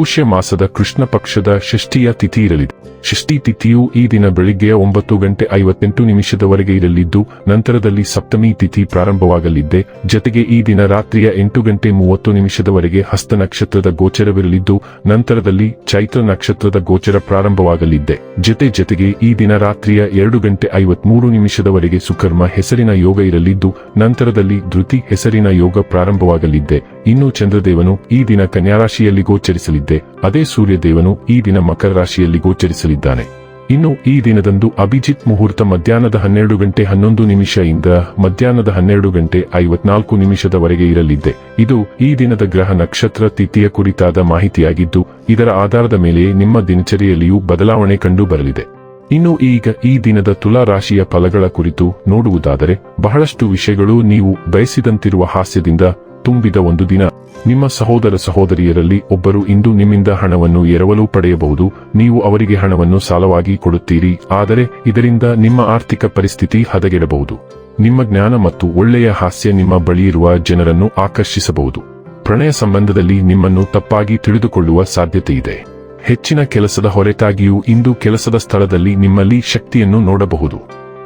ಪುಷ್ಯ ಮಾಸದ ಕೃಷ್ಣ ಪಕ್ಷದ ಷಷ್ಠಿಯ ತಿಥಿ ಇರಲಿದೆ. ಷಷ್ಠಿ ತಿಥಿಯು ಈ ದಿನ ಬೆಳಿಗ್ಗೆ ಒಂಬತ್ತು ಗಂಟೆ ಐವತ್ತೆಂಟು ನಿಮಿಷದವರೆಗೆ ಇರಲಿದ್ದು, ನಂತರದಲ್ಲಿ ಸಪ್ತಮಿ ತಿಥಿ ಪ್ರಾರಂಭವಾಗಲಿದ್ದೆ ಜತೆಗೆ ಈ ದಿನ ರಾತ್ರಿಯ ಎಂಟು ಗಂಟೆ ಮೂವತ್ತು ನಿಮಿಷದವರೆಗೆ ಹಸ್ತ ನಕ್ಷತ್ರದ ಗೋಚರವಿರಲಿದ್ದು, ನಂತರದಲ್ಲಿ ಚೈತ್ರ ನಕ್ಷತ್ರದ ಗೋಚರ ಪ್ರಾರಂಭವಾಗಲಿದ್ದೆ ಜತೆ ಜತೆಗೆ ಈ ದಿನ ರಾತ್ರಿಯ ಎರಡು ಗಂಟೆ ಐವತ್ಮೂರು ನಿಮಿಷದವರೆಗೆ ಸುಕರ್ಮ ಹೆಸರಿನ ಯೋಗ ಇರಲಿದ್ದು, ನಂತರದಲ್ಲಿ ಧೃತಿ ಹೆಸರಿನ ಯೋಗ ಪ್ರಾರಂಭವಾಗಲಿದ್ದೆ ಇನ್ನು ಚಂದ್ರದೇವನು ಈ ದಿನ ಕನ್ಯಾರಾಶಿಯಲ್ಲಿ ಗೋಚರಿಸಲಿದ್ದೆ ಅದೇ ಸೂರ್ಯದೇವನು ಈ ದಿನ ಮಕರ ರಾಶಿಯಲ್ಲಿ ಗೋಚರಿಸಲಿದ್ದಾನೆ. ಇನ್ನು ಈ ದಿನದಂದು ಅಭಿಜಿತ್ ಮುಹೂರ್ತ ಮಧ್ಯಾಹ್ನದ ಹನ್ನೆರಡು ಗಂಟೆ ಹನ್ನೊಂದು ನಿಮಿಷ ಇಂದ ಮಧ್ಯಾಹ್ನದ ಹನ್ನೆರಡು ಗಂಟೆ ಐವತ್ನಾಲ್ಕು ನಿಮಿಷದವರೆಗೆ ಇರಲಿದೆ ಇದು ಈ ದಿನದ ಗ್ರಹ ನಕ್ಷತ್ರ ತಿಥಿಯ ಕುರಿತಾದ ಮಾಹಿತಿಯಾಗಿದ್ದು, ಇದರ ಆಧಾರದ ಮೇಲೆ ನಿಮ್ಮ ದಿನಚರಿಯಲ್ಲಿಯೂ ಬದಲಾವಣೆ ಕಂಡು ಬರಲಿದೆ ಇನ್ನು ಈಗ ಈ ದಿನದ ತುಲಾ ರಾಶಿಯ ಫಲಗಳ ಕುರಿತು ನೋಡುವುದಾದರೆ, ಬಹಳಷ್ಟು ವಿಷಯಗಳು ನೀವು ಬಯಸಿದಂತಿರುವ ಹಾಸ್ಯದಿಂದ ತುಂಬಿದ ಒಂದು ದಿನ. ನಿಮ್ಮ ಸಹೋದರ ಸಹೋದರಿಯರಲ್ಲಿ ಒಬ್ಬರು ಇಂದು ನಿಮ್ಮಿಂದ ಹಣವನ್ನು ಎರವಲು ಪಡೆಯಬಹುದು, ನೀವು ಅವರಿಗೆ ಹಣವನ್ನು ಸಾಲವಾಗಿ ಕೊಡುತ್ತೀರಿ, ಆದರೆ ಇದರಿಂದ ನಿಮ್ಮ ಆರ್ಥಿಕ ಪರಿಸ್ಥಿತಿ ಹದಗೆಡಬಹುದು. ನಿಮ್ಮ ಜ್ಞಾನ ಮತ್ತು ಒಳ್ಳೆಯ ಹಾಸ್ಯ ನಿಮ್ಮ ಬಳಿ ಇರುವ ಜನರನ್ನು ಆಕರ್ಷಿಸಬಹುದು. ಪ್ರಣಯ ಸಂಬಂಧದಲ್ಲಿ ನಿಮ್ಮನ್ನು ತಪ್ಪಾಗಿ ತಿಳಿದುಕೊಳ್ಳುವ ಸಾಧ್ಯತೆ ಇದೆ ಹೆಚ್ಚಿನ ಕೆಲಸದ ಹೊರತಾಗಿಯೂ ಇಂದು ಕೆಲಸದ ಸ್ಥಳದಲ್ಲಿ ನಿಮ್ಮಲ್ಲಿ ಶಕ್ತಿಯನ್ನು ನೋಡಬಹುದು.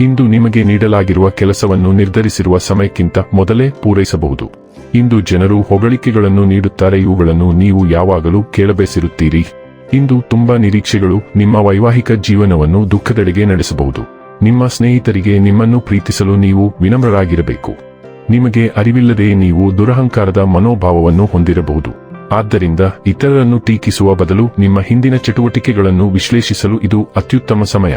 ಇಂದು ನಿಮಗೆ ನೀಡಲಾಗಿರುವ ಕೆಲಸವನ್ನು ನಿರ್ಧರಿಸಿರುವ ಸಮಯಕ್ಕಿಂತ ಮೊದಲೇ ಪೂರೈಸಬಹುದು. ಇಂದು ಜನರು ಹೊಗಳಿಕೆಗಳನ್ನು ನೀಡುತ್ತಾರೆ. ಇವುಗಳನ್ನು ನೀವು ಯಾವಾಗಲೂ ಕೇಳಬೇಸಿರುತ್ತೀರಿ. ಇಂದು ತುಂಬಾ ನಿರೀಕ್ಷೆಗಳು ನಿಮ್ಮ ವೈವಾಹಿಕ ಜೀವನವನ್ನು ದುಃಖದೆಡೆಗೆ ನಡೆಸಬಹುದು. ನಿಮ್ಮ ಸ್ನೇಹಿತರಿಗೆ ನಿಮ್ಮನ್ನು ಪ್ರೀತಿಸಲು ನೀವು ವಿನಮ್ರರಾಗಿರಬೇಕು. ನಿಮಗೆ ಅರಿವಿಲ್ಲದೆ ನೀವು ದುರಹಂಕಾರದ ಮನೋಭಾವವನ್ನು ಹೊಂದಿರಬಹುದು. ಆದ್ದರಿಂದ ಇತರರನ್ನು ಟೀಕಿಸುವ ಬದಲು ನಿಮ್ಮ ಹಿಂದಿನ ಚಟುವಟಿಕೆಗಳನ್ನು ವಿಶ್ಲೇಷಿಸಲು ಇದು ಅತ್ಯುತ್ತಮ ಸಮಯ.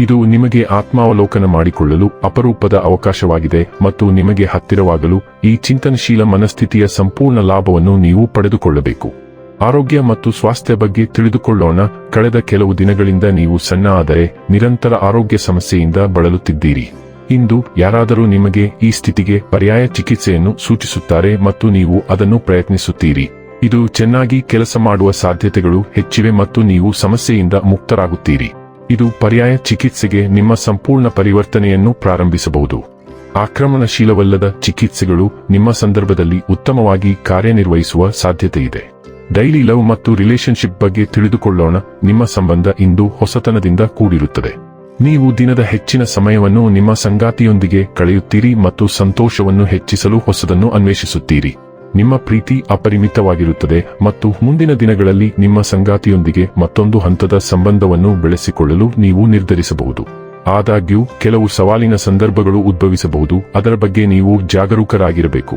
ಇದು ನಿಮಗೆ ಆತ್ಮಾವಲೋಕನ ಮಾಡಿಕೊಳ್ಳಲು ಅಪರೂಪದ ಅವಕಾಶವಾಗಿದೆ ಮತ್ತು ನಿಮಗೆ ಹತ್ತಿರವಾಗಲು ಈ ಚಿಂತನಶೀಲ ಮನಸ್ಥಿತಿಯ ಸಂಪೂರ್ಣ ಲಾಭವನ್ನು ನೀವು ಪಡೆದುಕೊಳ್ಳಬೇಕು. ಆರೋಗ್ಯ ಮತ್ತು ಸ್ವಾಸ್ಥ್ಯ ಬಗ್ಗೆ ತಿಳಿದುಕೊಳ್ಳೋಣ. ಕಳೆದ ಕೆಲವು ದಿನಗಳಿಂದ ನೀವು ಸಣ್ಣ ಆದರೆ ನಿರಂತರ ಆರೋಗ್ಯ ಸಮಸ್ಯೆಯಿಂದ ಬಳಲುತ್ತಿದ್ದೀರಿ. ಇಂದು ಯಾರಾದರೂ ನಿಮಗೆ ಈ ಸ್ಥಿತಿಗೆ ಪರ್ಯಾಯ ಚಿಕಿತ್ಸೆಯನ್ನು ಸೂಚಿಸುತ್ತಾರೆ ಮತ್ತು ನೀವು ಅದನ್ನು ಪ್ರಯತ್ನಿಸುತ್ತೀರಿ. ಇದು ಚೆನ್ನಾಗಿ ಕೆಲಸ ಮಾಡುವ ಸಾಧ್ಯತೆಗಳು ಹೆಚ್ಚಿವೆ ಮತ್ತು ನೀವು ಸಮಸ್ಯೆಯಿಂದ ಮುಕ್ತರಾಗುತ್ತೀರಿ. ಇದು ಪರ್ಯಾಯ ಚಿಕಿತ್ಸೆಗೆ ನಿಮ್ಮ ಸಂಪೂರ್ಣ ಪರಿವರ್ತನೆಯನ್ನು ಪ್ರಾರಂಭಿಸಬಹುದು. ಆಕ್ರಮಣಶೀಲವಲ್ಲದ ಚಿಕಿತ್ಸೆಗಳು ನಿಮ್ಮ ಸಂದರ್ಭದಲ್ಲಿ ಉತ್ತಮವಾಗಿ ಕಾರ್ಯನಿರ್ವಹಿಸುವ ಸಾಧ್ಯತೆ ಇದೆ ಡೈಲಿ ಲವ್ ಮತ್ತು ರಿಲೇಶನ್ಶಿಪ್ ಬಗ್ಗೆ ತಿಳಿದುಕೊಳ್ಳೋಣ, ನಿಮ್ಮ ಸಂಬಂಧ ಇಂದು ಹೊಸತನದಿಂದ ಕೂಡಿರುತ್ತದೆ. ನೀವು ದಿನದ ಹೆಚ್ಚಿನ ಸಮಯವನ್ನು ನಿಮ್ಮ ಸಂಗಾತಿಯೊಂದಿಗೆ ಕಳೆಯುತ್ತೀರಿ ಮತ್ತು ಸಂತೋಷವನ್ನು ಹೆಚ್ಚಿಸಲು ಹೊಸದನ್ನು ಅನ್ವೇಷಿಸುತ್ತೀರಿ. ನಿಮ್ಮ ಪ್ರೀತಿ ಅಪರಿಮಿತವಾಗಿರುತ್ತದೆ ಮತ್ತು ಮುಂದಿನ ದಿನಗಳಲ್ಲಿ ನಿಮ್ಮ ಸಂಗಾತಿಯೊಂದಿಗೆ ಮತ್ತೊಂದು ಹಂತದ ಸಂಬಂಧವನ್ನು ಬೆಳೆಸಿಕೊಳ್ಳಲು ನೀವು ನಿರ್ಧರಿಸಬಹುದು. ಆದಾಗ್ಯೂ, ಕೆಲವು ಸವಾಲಿನ ಸಂದರ್ಭಗಳು ಉದ್ಭವಿಸಬಹುದು, ಅದರ ಬಗ್ಗೆ ನೀವು ಜಾಗರೂಕರಾಗಿರಬೇಕು.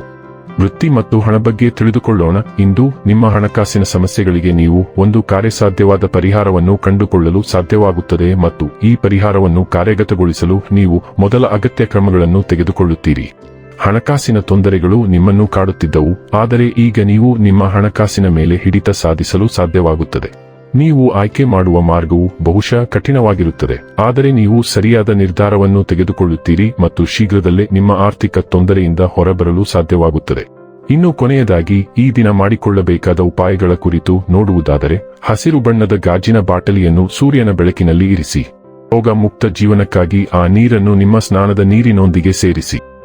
ವೃತ್ತಿ ಮತ್ತು ಹಣ ಬಗ್ಗೆ ತಿಳಿದುಕೊಳ್ಳೋಣ. ಇಂದು, ನಿಮ್ಮ ಹಣಕಾಸಿನ ಸಮಸ್ಯೆಗಳಿಗೆ ನೀವು ಒಂದು ಕಾರ್ಯಸಾಧ್ಯವಾದ ಪರಿಹಾರವನ್ನು ಕಂಡುಕೊಳ್ಳಲು ಸಾಧ್ಯವಾಗುತ್ತದೆ ಮತ್ತು ಈ ಪರಿಹಾರವನ್ನು ಕಾರ್ಯಗತಗೊಳಿಸಲು ನೀವು ಮೊದಲ ಅಗತ್ಯ ಕ್ರಮಗಳನ್ನು ತೆಗೆದುಕೊಳ್ಳುತ್ತೀರಿ. ಹಣಕಾಸಿನ ತೊಂದರೆಗಳು ನಿಮ್ಮನ್ನು ಕಾಡುತ್ತಿದ್ದವು, ಆದರೆ ಈಗ ನೀವು ನಿಮ್ಮ ಹಣಕಾಸಿನ ಮೇಲೆ ಹಿಡಿತ ಸಾಧಿಸಲು ಸಾಧ್ಯವಾಗುತ್ತದೆ. ನೀವು ಆಯ್ಕೆ ಮಾಡುವ ಮಾರ್ಗವು ಬಹುಶಃ ಕಠಿಣವಾಗಿರುತ್ತದೆ, ಆದರೆ ನೀವು ಸರಿಯಾದ ನಿರ್ಧಾರವನ್ನು ತೆಗೆದುಕೊಳ್ಳುತ್ತೀರಿ ಮತ್ತು ಶೀಘ್ರದಲ್ಲೇ ನಿಮ್ಮ ಆರ್ಥಿಕ ತೊಂದರೆಯಿಂದ ಹೊರಬರಲು ಸಾಧ್ಯವಾಗುತ್ತದೆ. ಇನ್ನು ಕೊನೆಯದಾಗಿ, ಈ ದಿನ ಮಾಡಿಕೊಳ್ಳಬೇಕಾದ ಉಪಾಯಗಳ ಕುರಿತು ನೋಡುವುದಾದರೆ, ಹಸಿರು ಬಣ್ಣದ ಗಾಜಿನ ಬಾಟಲಿಯನ್ನು ಸೂರ್ಯನ ಬೆಳಕಿನಲ್ಲಿ ಇರಿಸಿ. ರೋಗ ಮುಕ್ತ ಜೀವನಕ್ಕಾಗಿ ಆ ನೀರನ್ನು ನಿಮ್ಮ ಸ್ನಾನದ ನೀರಿನೊಂದಿಗೆ ಸೇರಿಸಿ.